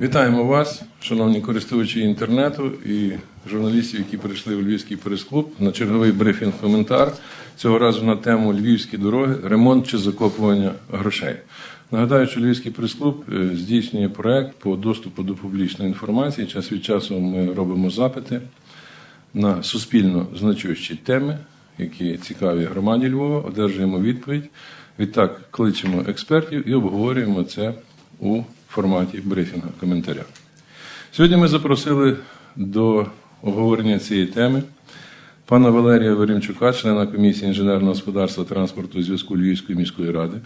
Вітаємо вас, шановні користувачі інтернету і журналістів, які прийшли у Львівський прес-клуб на черговий брифінг-коментар. Цього разу на тему Львівські дороги, ремонт чи закопування грошей. Нагадаю, що Львівський прес-клуб е, здійснює проект по доступу до публічної інформації. Час від часу ми робимо запити на суспільно значущі теми, які цікаві громаді Львова, одержуємо відповідь. Відтак кличемо експертів і обговорюємо це у форматі брифінга коментаря. Сьогодні ми запросили до обговорення цієї теми пана Валерія Веремчука, члена комісії інженерного господарства, транспорту зв'язку Львівської міської ради,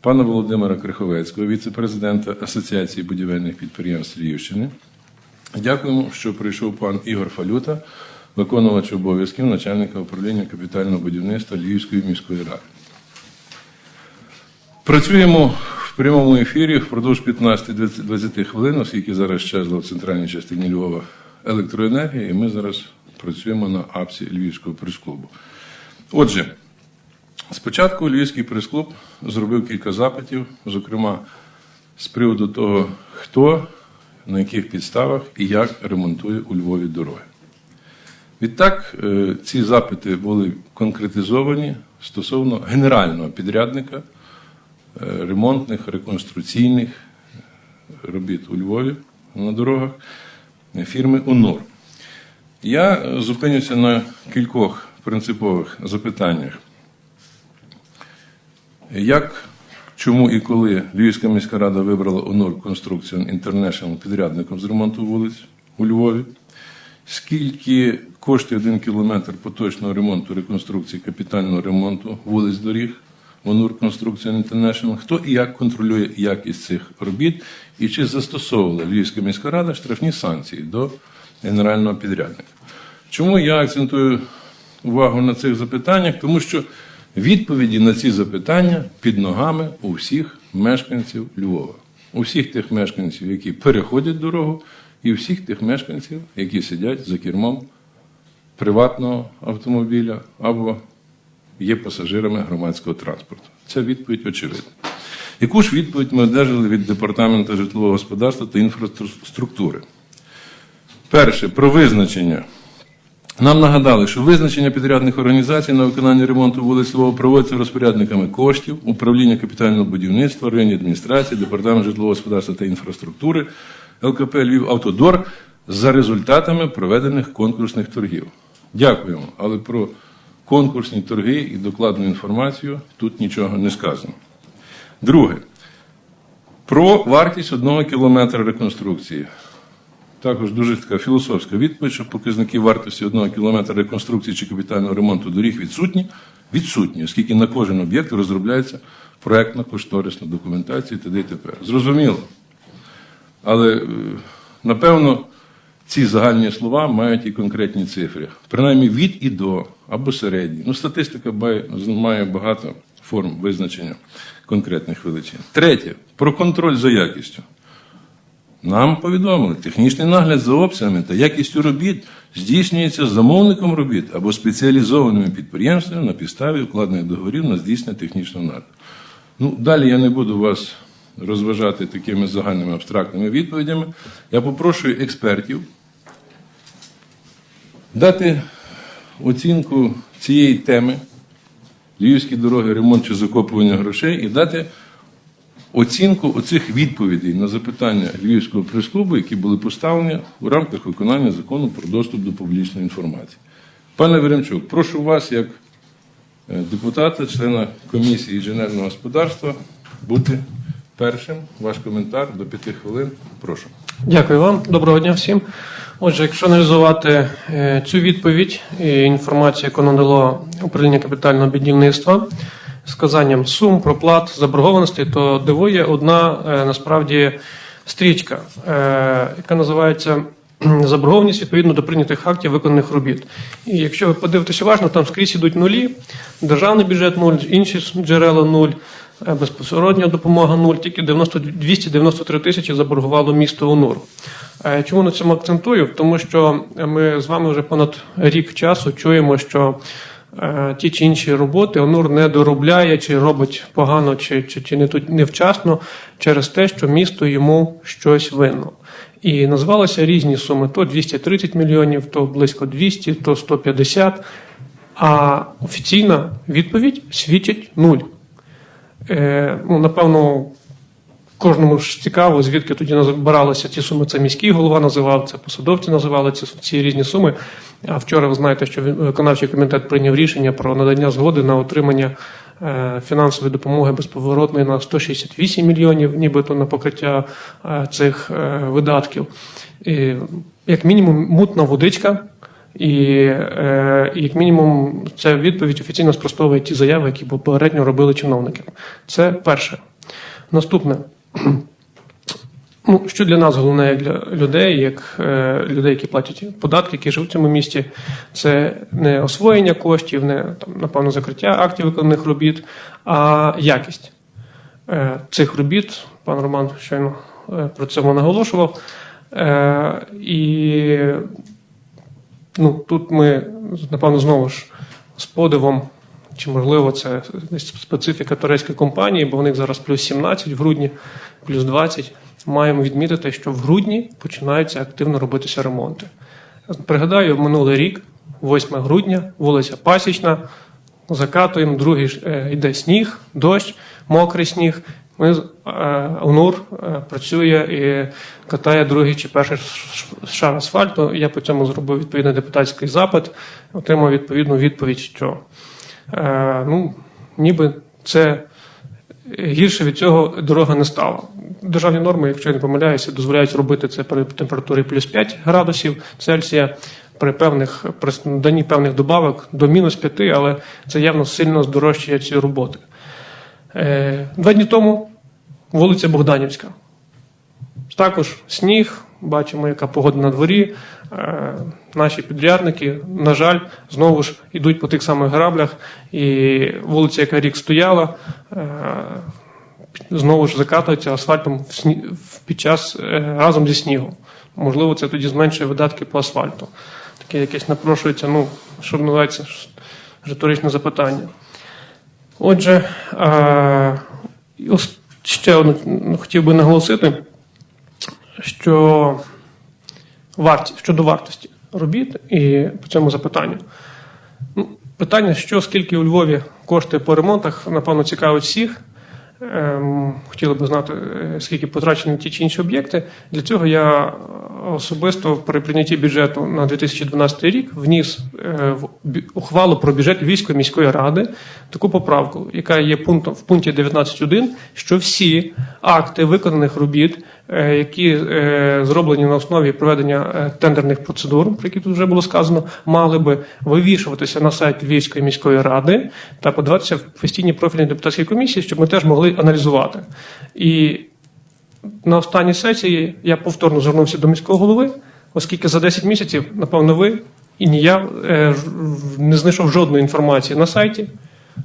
пана Володимира Криховецького, віце-президента Асоціації будівельних підприємств Львівщини. Дякуємо, що прийшов пан Ігор Фалюта, виконувач обов'язків начальника управління капітального будівництва Львівської міської ради. Працюємо в прямому ефірі впродовж 15-20 хвилин, оскільки зараз щезла в центральній частині Львова електроенергія, і ми зараз працюємо на апсі Львівського прес-клубу. Отже, спочатку Львівський прес-клуб зробив кілька запитів, зокрема з приводу того, хто, на яких підставах і як ремонтує у Львові дороги. Відтак, е, ці запити були конкретизовані стосовно генерального підрядника ремонтних, реконструкційних робіт у Львові на дорогах е, фірми УНОР. Я е, зупинюся на кількох принципових запитаннях. Як, чому і коли Львівська міська рада вибрала УНОР Construction International підрядником з ремонту вулиць у Львові? Скільки коштує один кілометр поточного ремонту, реконструкції, капітального ремонту вулиць доріг УНУР Construction International? Хто і як контролює якість цих робіт? І чи застосовувала Львівська міська рада штрафні санкції до генерального підрядника? Чому я акцентую увагу на цих запитаннях? Тому що відповіді на ці запитання під ногами у всіх мешканців Львова, у всіх тих мешканців, які переходять дорогу, і всіх тих мешканців, які сидять за кермом приватного автомобіля або є пасажирами громадського транспорту. Це відповідь очевидна. Яку ж відповідь ми одержали від Департаменту житлового господарства та інфраструктури? Перше, про визначення. Нам нагадали, що визначення підрядних організацій на виконання ремонту вулиць Львова проводиться розпорядниками коштів, управління капітального будівництва, районні адміністрації, департамент житлового господарства та інфраструктури, ЛКП Львів Автодор за результатами проведених конкурсних торгів. Дякуємо, але про конкурсні торги і докладну інформацію тут нічого не сказано. Друге, про вартість одного кілометра реконструкції. Також дуже така філософська відповідь, що показники вартості одного кілометра реконструкції чи капітального ремонту доріг відсутні. Відсутні, оскільки на кожен об'єкт розробляється проектна кошторисна документація т.д. і т.п. Зрозуміло. Але е, напевно ці загальні слова мають і конкретні цифри. Принаймні від і до або середні. Ну, статистика має- багато форм визначення конкретних величин. Третє про контроль за якістю. Нам повідомили, технічний нагляд за обсягами та якістю робіт здійснюється замовником робіт або спеціалізованими підприємствами на підставі укладених договорів на здійснення технічного нагляду. Ну, далі я не буду вас розважати такими загальними абстрактними відповідями. Я попрошу експертів дати оцінку цієї теми Львівські дороги, ремонт чи закопування грошей і дати оцінку оцих відповідей на запитання Львівського прес-клубу, які були поставлені у рамках виконання закону про доступ до публічної інформації. Пане Веремчук, прошу вас, як е, депутата, члена комісії інженерного господарства, бути першим. Ваш коментар до п'яти хвилин. Прошу. Дякую вам, доброго дня всім. Отже, якщо аналізувати е, цю відповідь і інформацію, яку надало управління капітального будівництва з казанням сум, проплат, заборгованостей, то дивує одна е, насправді стрічка, е, яка називається заборгованість відповідно до прийнятих актів виконаних робіт. І якщо ви подивитеся уважно, там скрізь ідуть нулі, державний бюджет нуль, інші джерела нуль. Е, Безпосередня допомога нуль, тільки 90, 293 тисячі заборгувало місто УНУР. Е, Чому на цьому акцентую? Тому що ми з вами вже понад рік часу чуємо, що е, ті чи інші роботи ОНУР не доробляє, чи робить погано, чи, чи, чи не тут невчасно через те, що місто йому щось винно. І назвалися різні суми: то 230 мільйонів, то близько 200, то 150. А офіційна відповідь свідчить нуль. Е, ну, напевно, кожному ж цікаво, звідки тоді назбиралися ці суми. Це міський голова називав, це посадовці називали ці, ці різні суми. А вчора ви знаєте, що виконавчий комітет прийняв рішення про надання згоди на отримання е, фінансової допомоги безповоротної на 168 мільйонів, нібито на покриття е, цих видатків. І, як мінімум, мутна водичка. І, е, як мінімум, ця відповідь офіційно спростовує ті заяви, які попередньо робили чиновники. Це перше. Наступне. Ну, що для нас головне, для людей, як е, людей, які платять податки, які живуть в цьому місті, це не освоєння коштів, не там, напевно, закриття актів виконаних робіт, а якість е, цих робіт. Пан Роман щойно е, про це наголошував. Е, і ну, тут ми, напевно, знову ж з подивом, чи можливо це специфіка турецької компанії, бо у них зараз плюс 17 в грудні, плюс 20. Маємо відмітити, що в грудні починаються активно робитися ремонти. Пригадаю, минулий рік, 8 грудня, вулиця Пасічна, закатуємо, другий е, йде сніг, дощ, мокрий сніг. Ми е, УНУР е, працює і катає другий чи перший шар асфальту. Я по цьому зробив відповідний депутатський запит, отримав відповідну відповідь, що е, ну, ніби це гірше від цього дорога не стала. Державні норми, якщо я не помиляюся, дозволяють робити це при температурі плюс 5 градусів Цельсія. При певних при наданні певних добавок до мінус 5, але це явно сильно здорожчує ці роботи. Е, Два дні тому вулиця Богданівська. Також сніг, бачимо, яка погода на дворі. Е, Наші підрядники, на жаль, знову ж йдуть по тих самих граблях, і вулиця, яка рік стояла, е, знову ж закатується асфальтом під час е, разом зі снігом. Можливо, це тоді зменшує видатки по асфальту. Таке якесь напрошується, ну, що називається риторичне запитання. Отже, ще одне ну, хотів би наголосити, що варті, щодо вартості робіт і по цьому запитанню. Ну, питання, що скільки у Львові коштує по ремонтах, напевно, цікавить всіх. Ем, хотіли би знати, е, скільки потрачені ті чи інші об'єкти. Для цього я особисто при прийнятті бюджету на 2012 рік вніс е, в ухвалу про бюджет військової міської ради таку поправку, яка є пунктом в пункті 19.1, що всі акти виконаних робіт, е, які е, зроблені на основі проведення е, тендерних процедур, про які тут вже було сказано, мали би вивішуватися на сайт Львівської міської ради та подаватися в постійні профільні депутатські комісії, щоб ми теж могли аналізувати. І на останній сесії я повторно звернувся до міського голови, оскільки за 10 місяців, напевно, ви і ні я е, не знайшов жодної інформації на сайті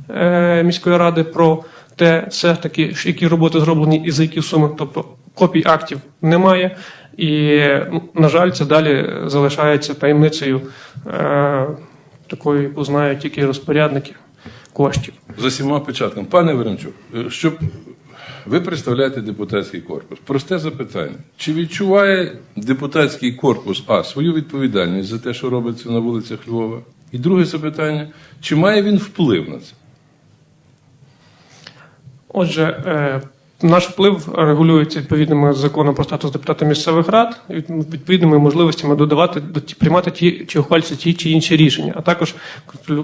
е, міської ради про те, все таки, які роботи зроблені і за які суми. Тобто копій актів немає. І, ну, на жаль, це далі залишається таємницею е, такою, яку знають тільки розпорядники коштів. За сіма печатками. Пане Веренчук, е, щоб ви представляєте депутатський корпус. Просте запитання. Чи відчуває депутатський корпус А свою відповідальність за те, що робиться на вулицях Львова? І друге запитання: чи має він вплив на це? Отже, е, наш вплив регулюється відповідними законом про статус депутата місцевих рад, відповідними можливостями додавати до приймати ті чи ухвалювати ті чи інші рішення, а також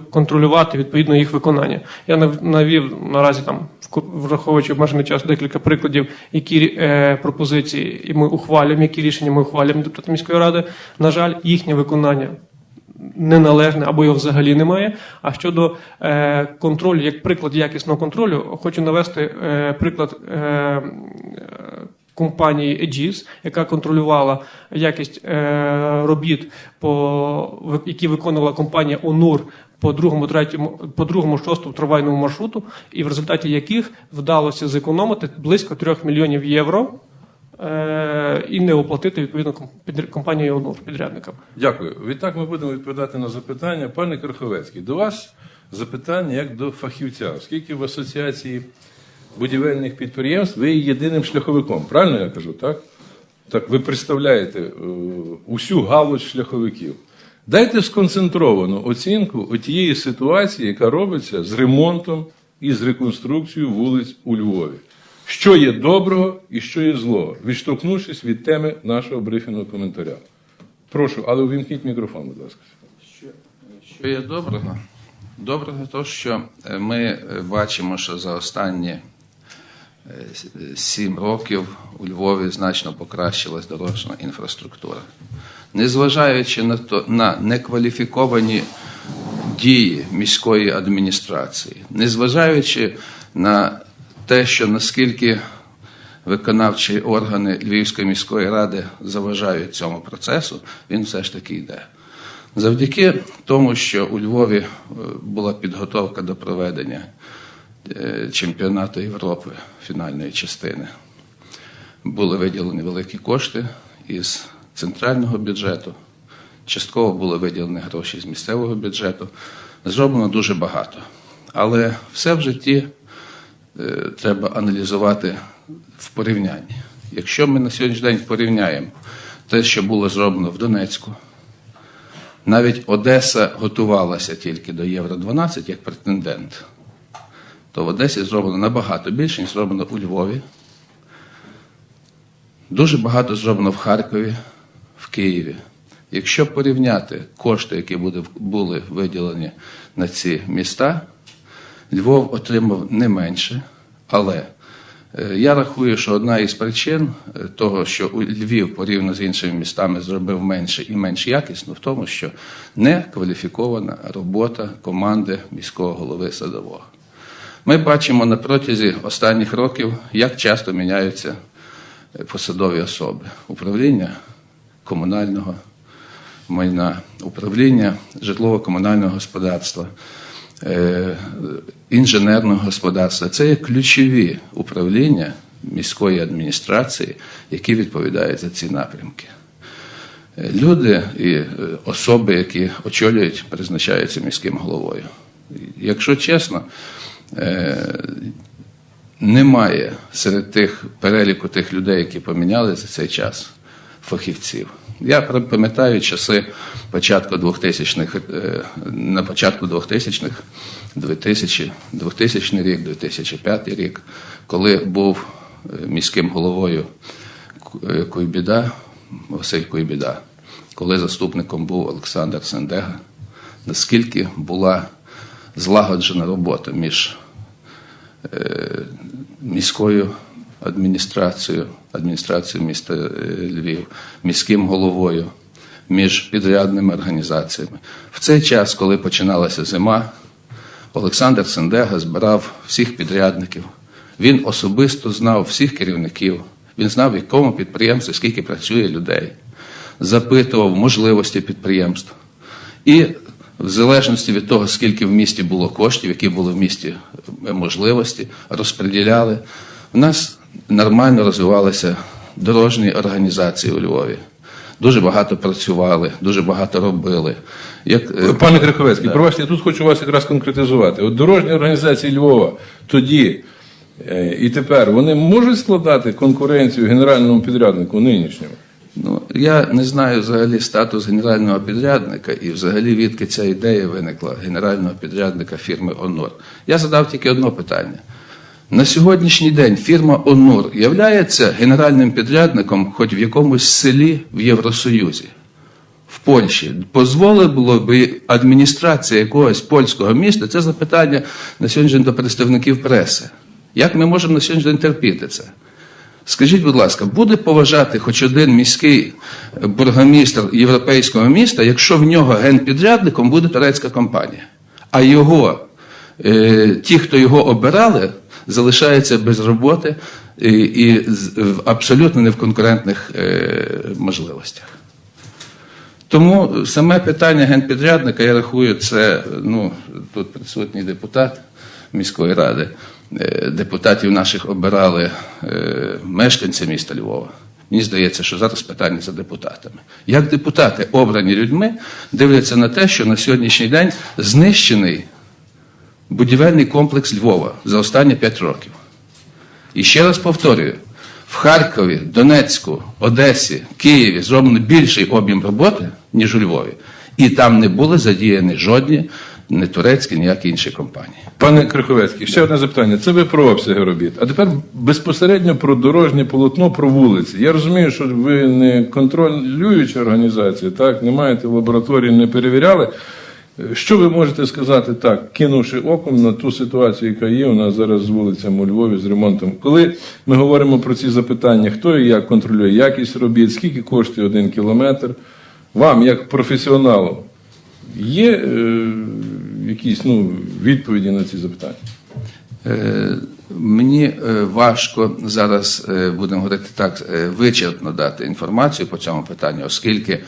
контролювати відповідно їх виконання. Я навів наразі там, враховуючи обмежений час, декілька прикладів, які е, пропозиції і ми ухвалюємо, які рішення ми ухвалюємо депутати міської ради. На жаль, їхнє виконання неналежне або його взагалі немає. А щодо е, контролю, як приклад якісного контролю, хочу навести е, приклад. Е, Компанії Aegis, яка контролювала якість е, робіт, по, які виконувала компанія ОНУР по другому, третьому, по другому, шостому трамвайному маршруту, і в результаті яких вдалося зекономити близько 3 мільйонів євро і не оплатити відповідно ком- підр- компанії ОНУР підрядникам. Дякую. Відтак ми будемо відповідати на запитання. Пане Краховецький, до вас запитання як до фахівця, оскільки в асоціації будівельних підприємств ви є єдиним шляховиком. Правильно я кажу, так? Так, ви представляєте е, усю галузь шляховиків. Дайте сконцентровану оцінку тієї ситуації, яка робиться з ремонтом і з реконструкцією вулиць у Львові. Що є доброго і що є злого, відштовхнувшись від теми нашого брифінгового коментаря. Прошу, але увімкніть мікрофон, будь ласка. Що є доброго? Доброго то, що е, ми е, бачимо, що за останні е, сім років у Львові значно покращилась дорожня інфраструктура. Незважаючи на, то, на некваліфіковані дії міської адміністрації, незважаючи на те, що наскільки виконавчі органи Львівської міської ради заважають цьому процесу, він все ж таки йде. Завдяки тому, що у Львові е, була підготовка до проведення е, чемпіонату Європи фінальної частини, були виділені великі кошти із центрального бюджету, частково були виділені гроші з місцевого бюджету. Зроблено дуже багато. Але все в житті треба аналізувати в порівнянні. Якщо ми на сьогоднішній день порівняємо те, що було зроблено в Донецьку, навіть Одеса готувалася тільки до Євро 12 як претендент, то в Одесі зроблено набагато більше, ніж зроблено у Львові. Дуже багато зроблено в Харкові, в Києві. Якщо порівняти кошти, які були виділені на ці міста, Львов отримав не менше, але е, я рахую, що одна із причин е, того, що Львів порівняно з іншими містами зробив менше і менш якісно, в тому, що не кваліфікована робота команди міського голови садового. Ми бачимо на протязі останніх років, як часто міняються е, посадові особи управління комунального майна, управління житлово-комунального господарства, інженерного господарства. Це є ключові управління міської адміністрації, які відповідають за ці напрямки. Е, Люди і е, особи, які очолюють, призначаються міським головою. Якщо чесно, е, немає серед тих переліку тих людей, які поміняли за цей час фахівців. Я пам'ятаю часи початку 2000-х, е, на початку 2000-х, 2000, 2000 рік, 2005 рік, коли був е, міським головою е, Куйбіда, Василь Куйбіда, коли заступником був Олександр Сендега, наскільки була злагоджена робота між міською адміністрацією, адміністрацією міста е, Львів, міським головою, між підрядними організаціями. В цей час, коли починалася зима, Олександр Сендега збирав всіх підрядників. Він особисто знав всіх керівників. Він знав, в якому підприємстві скільки працює людей, запитував можливості підприємств. І в залежності від того, скільки в місті було коштів, які були в місті е, можливості, розподіляли. У нас нормально розвивалися дорожні організації у Львові. Дуже багато працювали, дуже багато робили. Як, е, Пане Краховецький, пробачте, я тут хочу вас якраз конкретизувати. От дорожні організації Львова тоді е, і тепер вони можуть складати конкуренцію генеральному підряднику нинішньому? Ну, я не знаю взагалі статус генерального підрядника і взагалі відки ця ідея виникла генерального підрядника фірми Онур. Я задав тільки одне питання. На сьогоднішній день фірма Онур являється генеральним підрядником хоч в якомусь селі в Євросоюзі, в Польщі. Дозволило би адміністрація якогось польського міста це запитання на сьогоднішній день до представників преси. Як ми можемо на сьогоднішній день терпіти це? Скажіть, будь ласка, буде поважати хоч один міський бургомістр європейського міста, якщо в нього генпідрядником буде турецька компанія, а його, е, ті, хто його обирали, залишаються без роботи і, і абсолютно не в конкурентних е, можливостях. Тому саме питання генпідрядника, я рахую, це ну, тут присутній депутат міської ради. Е, Депутатів наших обирали е, мешканці міста Львова. Мені здається, що зараз питання за депутатами. Як депутати, обрані людьми, дивляться на те, що на сьогоднішній день знищений будівельний комплекс Львова за останні 5 років. І ще раз повторюю: в Харкові, Донецьку, Одесі, Києві зроблено більший об'єм роботи, ніж у Львові. І там не були задіяні жодні не турецькі, ніякі інші компанії. Пане Криховецький, ще одне запитання. Це ви про обсяги робіт. А тепер безпосередньо про дорожнє полотно, про вулиці. Я розумію, що ви не контролююча організація, так, не маєте лабораторії, не перевіряли. Що ви можете сказати так, кинувши оком на ту ситуацію, яка є у нас зараз з вулицями у Львові з ремонтом? Коли ми говоримо про ці запитання, хто і як контролює якість робіт, скільки коштує один кілометр, вам, як професіоналу, є е, якісь ну, відповіді на ці запитання? Е, Мені е, важко зараз, е, будемо говорити так, е, вичерпно дати інформацію по цьому питанню, оскільки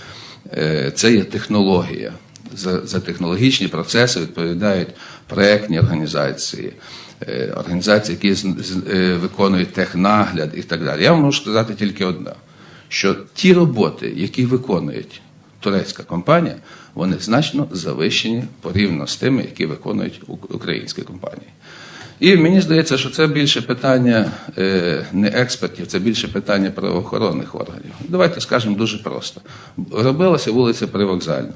це є технологія. За, за технологічні процеси відповідають проектні організації, е, організації, які е, виконують технагляд і так далі. Я вам можу сказати тільки одне: що ті роботи, які виконують турецька компанія, вони значно завищені порівняно з тими, які виконують українські компанії. І мені здається, що це більше питання е, не експертів, це більше питання правоохоронних органів. Давайте скажемо дуже просто. Робилася вулиця Привокзальна.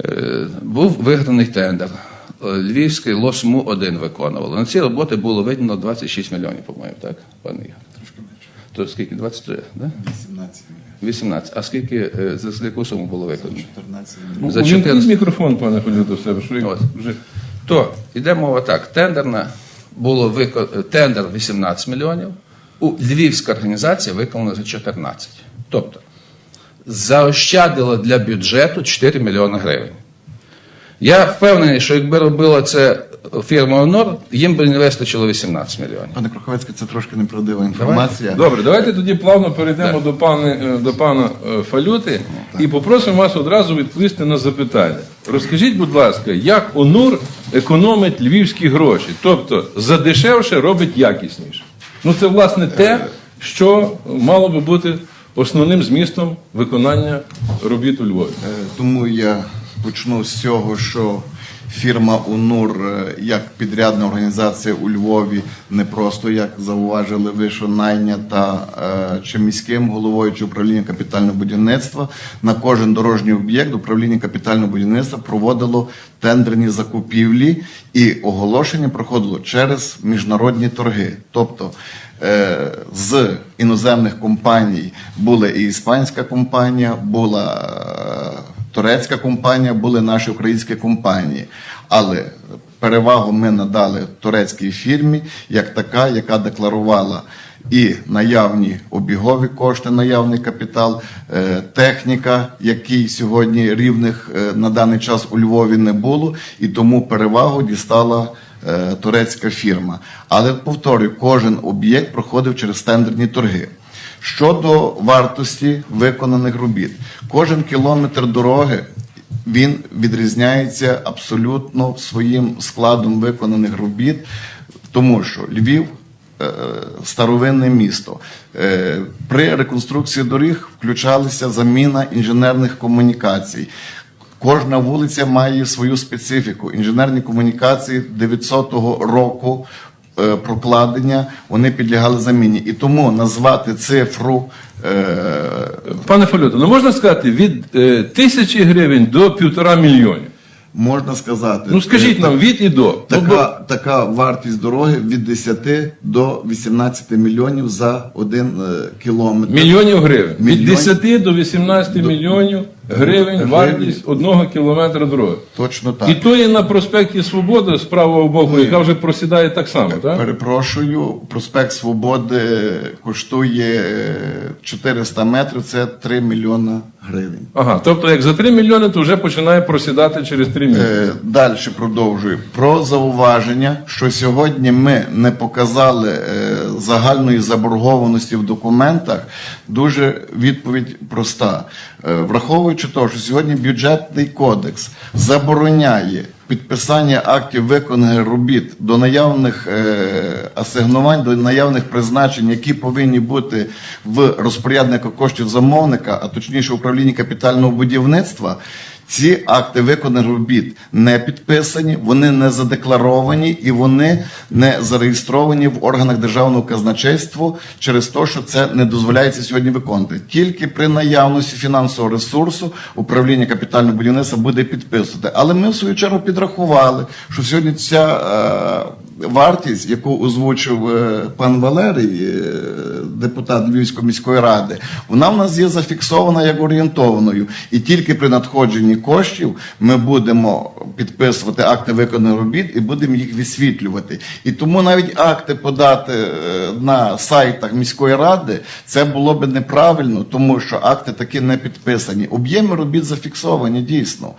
Е, був виграний тендер. Е, Львівський ЛОСМУ 1 виконували. На ці роботи було виділено 26 мільйонів, по-моєму, так, пане Ігор? Трошки менше. То скільки? 23, да? 18 мільйонів. 18. А скільки е, за яку суму було виконано? 14 Ну, мільйонів. За 14. мікрофон, пане Ходю, до себе. Що От. вже... То йде мова так: тендерна було вико... тендер 18 мільйонів. У Львівська організація виконала за 14. Тобто заощадила для бюджету 4 мільйони гривень. Я впевнений, що якби робила це фірма Honor, їм би не вистачило 18 мільйонів. Пане Кроховецький, це трошки неправдива інформація. Добре, давайте тоді плавно перейдемо до, пани, е, до пана е, Фалюти і попросимо вас одразу відповісти на запитання. Розкажіть, будь ласка, як ОНУР економить львівські гроші? Тобто задешевше робить якісніше. Ну це власне те, що мало би бути основним змістом виконання робіт у Львові. Е, Тому я почну з цього, що фірма УНУР е, як підрядна організація у Львові не просто, як зауважили ви, що найнята е, чи міським головою чи управління капітального будівництва на кожен дорожній об'єкт управління капітального будівництва проводило тендерні закупівлі і оголошення проходило через міжнародні торги. Тобто з іноземних компаній була і іспанська компанія, була е, турецька компанія, були наші українські компанії. Але перевагу ми надали турецькій фірмі, як така, яка декларувала і наявні обігові кошти, наявний капітал, е, техніка, який сьогодні рівних е, на даний час у Львові не було, і тому перевагу дістала е, турецька фірма. Але повторюю, кожен об'єкт проходив через тендерні торги. Щодо вартості виконаних робіт, кожен кілометр дороги він відрізняється абсолютно своїм складом виконаних робіт, тому що Львів е, старовинне місто. Е, При реконструкції доріг включалася заміна інженерних комунікацій. Кожна вулиця має свою специфіку. Інженерні комунікації 900 року е, прокладення вони підлягали заміні. І тому назвати цифру е, Пане Фалюто, ну можна сказати від е, тисячі гривень до півтора мільйонів. Можна сказати. Ну скажіть е, нам від і до. Така, така вартість дороги від 10 до 18 мільйонів за один е, кілометр. Мільйонів гривень. Від Мільйон- 10 до 18 мільйонів гривень Гривень. вартість одного кілометра дороги. Точно так. І то є на проспекті Свободи з правого боку, яка вже просідає так само, так? Перепрошую, проспект Свободи коштує е, 400 метрів, це 3 мільйона гривень. Ага, тобто як за 3 мільйони, то вже починає просідати через 3 мільйони. Е, Далі продовжую. Про зауваження, що сьогодні ми не показали е, загальної заборгованості в документах, дуже відповідь проста. Е, Враховуючи те, що сьогодні бюджетний кодекс забороняє підписання актів виконаних робіт до наявних е, асигнувань, до наявних призначень, які повинні бути в розпоряднику коштів замовника, а точніше управлінні капітального будівництва. Ці акти виконаних робіт не підписані, вони не задекларовані і вони не зареєстровані в органах державного казначейства через те, що це не дозволяється сьогодні виконувати. Тільки при наявності фінансового ресурсу управління капітального будівництва буде підписувати. Але ми в свою чергу підрахували, що сьогодні ця е, вартість, яку озвучив е, пан Валерій, е, депутат Львівської міської ради, вона в нас є зафіксована як орієнтованою. І тільки при надходженні коштів ми будемо підписувати акти виконаних робіт і будемо їх висвітлювати. І тому навіть акти подати е, на сайтах міської ради це було би неправильно, тому що акти такі не підписані. Об'єми робіт зафіксовані дійсно.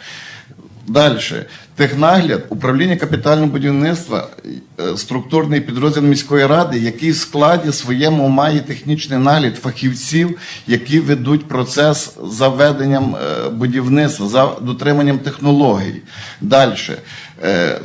Далі. Технагляд, управління капітального будівництва, е, структурний підрозділ міської ради, який в складі своєму має технічний нагляд фахівців, які ведуть процес за веденням е, будівництва, за дотриманням технологій. Далі.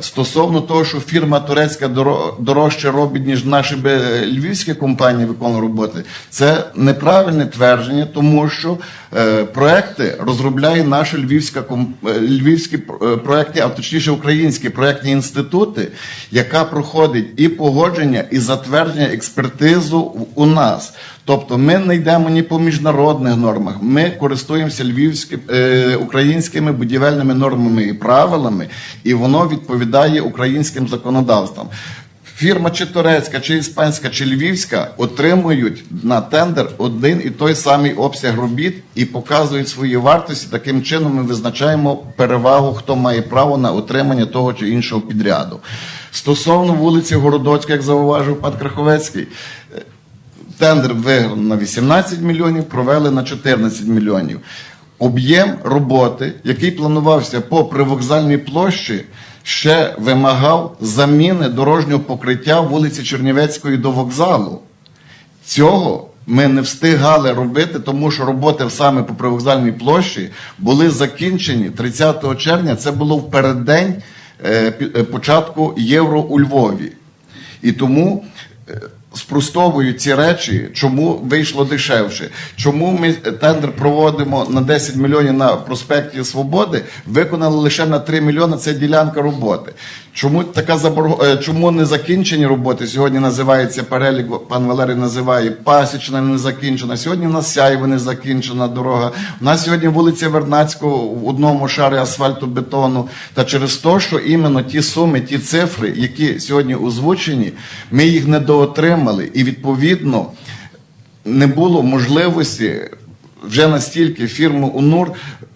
Стосовно того, що фірма турецька доро- дорожче робить, ніж наші е, львівські компанії виконують роботи, це неправильне твердження, тому що е, проекти розробляє наша львівська е, львівські е, проекти, а точніше українські проектні інститути, яка проходить і погодження, і затвердження експертизу у нас. Тобто ми не йдемо ні по міжнародних нормах, ми користуємося львівськими е, українськими будівельними нормами і правилами, і воно відповідає українським законодавствам. Фірма чи турецька, чи іспанська, чи львівська отримують на тендер один і той самий обсяг робіт і показують свої вартості. Таким чином ми визначаємо перевагу, хто має право на отримання того чи іншого підряду. Стосовно вулиці Городоцької, як зауважив пан Краховецький, Тендер виграно на 18 мільйонів, провели на 14 мільйонів. Об'єм роботи, який планувався по привокзальній площі, ще вимагав заміни дорожнього покриття вулиці Чернівецької до вокзалу. Цього ми не встигали робити, тому що роботи саме по привокзальній площі були закінчені 30 червня. Це було в переддень е, е, початку євро у Львові. І тому е, спростовую ці речі, чому вийшло дешевше. Чому ми тендер проводимо на 10 мільйонів на проспекті Свободи, виконали лише на 3 мільйони, це ділянка роботи. Чому така заборг... е, чому не закінчені роботи? Сьогодні називається перелік, пан Валерій називає пасічна не закінчена. Сьогодні в нас сяйва не закінчена дорога. У нас сьогодні вулиця Вернацького в одному шарі асфальту бетону. Та через те, що іменно ті суми, ті цифри, які сьогодні озвучені, ми їх недоотримали. І відповідно не було можливості вже настільки фірму УНУР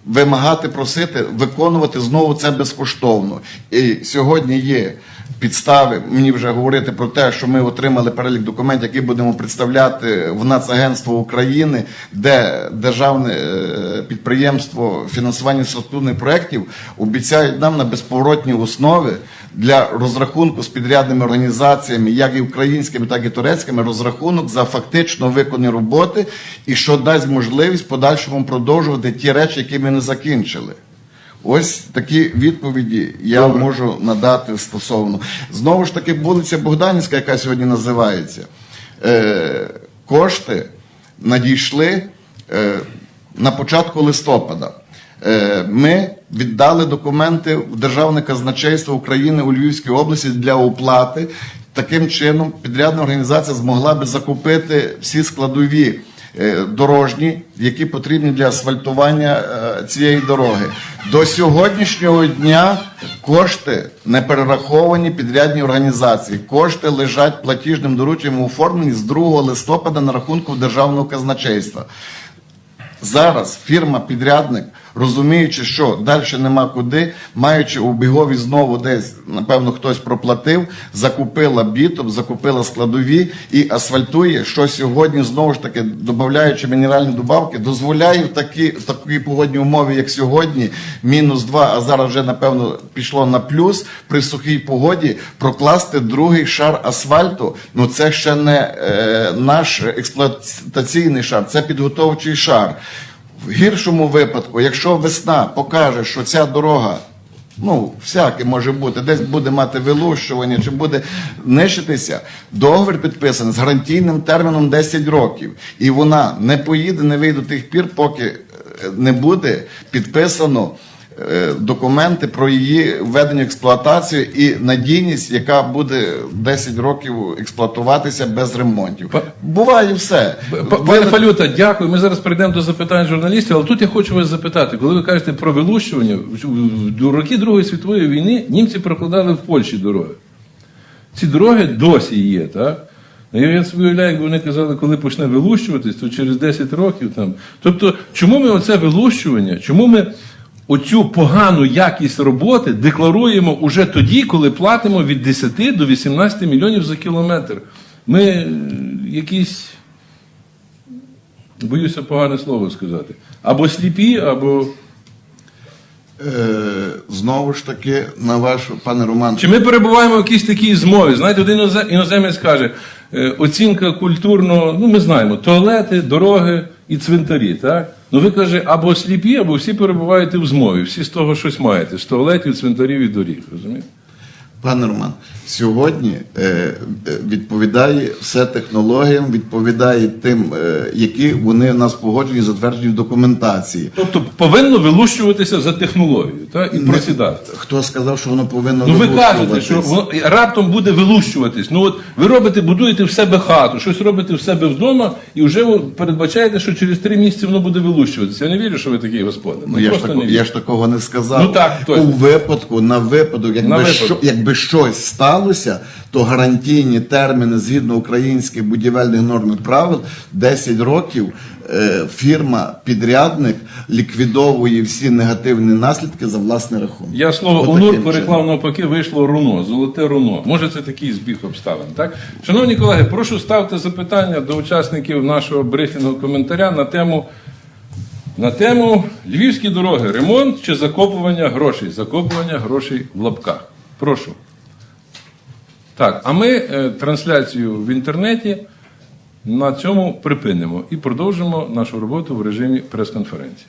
вимагати, просити виконувати знову це безкоштовно. І сьогодні є підстави мені вже говорити про те, що ми отримали перелік документів, які будемо представляти в Нацагентство України, де державне е, підприємство фінансування структурних проєктів обіцяють нам на безповоротній основі для розрахунку з підрядними організаціями, як і українськими, так і турецькими, розрахунок за фактично виконані роботи, і що дасть можливість подальшому продовжувати ті речі, які ми не закінчили. Ось такі відповіді я можу надати стосовно. Знову ж таки, вулиця Богданівська, яка сьогодні називається, е, кошти надійшли е, на початку листопада. Е, Ми віддали документи в Державне казначейство України у Львівській області для оплати. Таким чином, підрядна організація змогла би закупити всі складові е, дорожні, які потрібні для асфальтування е, цієї дороги. До сьогоднішнього дня кошти не перераховані підрядні організації. Кошти лежать платіжним дорученням у оформленні з 2 листопада на рахунку державного казначейства. Зараз фірма-підрядник, розуміючи, що далі нема куди, маючи у бігові знову десь, напевно, хтось проплатив, закупила бітом, закупила складові і асфальтує, що сьогодні знову ж таки, додаючи мінеральні добавки, дозволяє в такі, в такі погодні умови, як сьогодні, мінус 2, а зараз вже, напевно, пішло на плюс, при сухій погоді прокласти другий шар асфальту. Ну це ще не е, наш експлуатаційний шар, це підготовчий шар. В гіршому випадку, якщо весна покаже, що ця дорога Ну, всяке може бути. Десь буде мати вилущування, чи буде нищитися. Договір підписаний з гарантійним терміном 10 років. І вона не поїде, не вийде до тих пір, поки е, не буде підписано документи про її введення в експлуатацію і надійність, яка буде 10 років експлуатуватися без ремонтів. Буває все. Пане Фалюта, дякую. Ми зараз перейдемо до запитань журналістів, але тут я хочу вас запитати, коли ви кажете про вилущування, в роки Другої світової війни німці прокладали в Польщі дороги. Ці дороги досі є, так? Ну, Я я собі уявляю, якби вони казали, коли почне вилущуватись, то через 10 років там. Тобто, чому ми оце вилущування, чому ми оцю погану якість роботи декларуємо уже тоді, коли платимо від 10 до 18 мільйонів за кілометр? Ми е, якісь Боюся погане слово сказати. Або сліпі, або. Е, знову ж таки, на вашу, пане Роман, Чи ми перебуваємо в якійсь такій змові? Знаєте, один іноземець каже, е, оцінка культурно, ну ми знаємо, туалети, дороги і цвинтарі. Так? Ну ви каже, або сліпі, або всі перебуваєте в змові, всі з того щось маєте, з туалетів, цвинтарів і доріг. Розумієте? Пане Роман, сьогодні е, відповідає все технологіям, відповідає тим, е, які вони в нас погоджені, затверджені в документації. Тобто повинно вилущуватися за технологією так? і просідати. Хто сказав, що воно повинно Ну ви кажете, що воно раптом буде вилущуватись. Ну от ви робите, будуєте в себе хату, щось робите в себе вдома, і вже передбачаєте, що через три місяці воно буде вилущуватися. Я не вірю, що ви такий господар. Ну, я, ж тако, я ж такого не сказав. Ну, так, точно. У випадку, на випадок, якби, На випадок. Що, якби щось сталося, то гарантійні терміни згідно українських будівельних норм і правил 10 років е, фірма-підрядник ліквідовує всі негативні наслідки за власний рахунок. Я слово Отаким онур чином. переклав навпаки, вийшло руно, золоте руно. Може, це такий збіг обставин. Так? Шановні колеги, прошу ставити запитання до учасників нашого брифінгу коментаря на тему. На тему львівські дороги, ремонт чи закопування грошей? Закопування грошей в лапках. Прошу. Так, а ми е, трансляцію в інтернеті на цьому припинимо і продовжимо нашу роботу в режимі прес-конференції.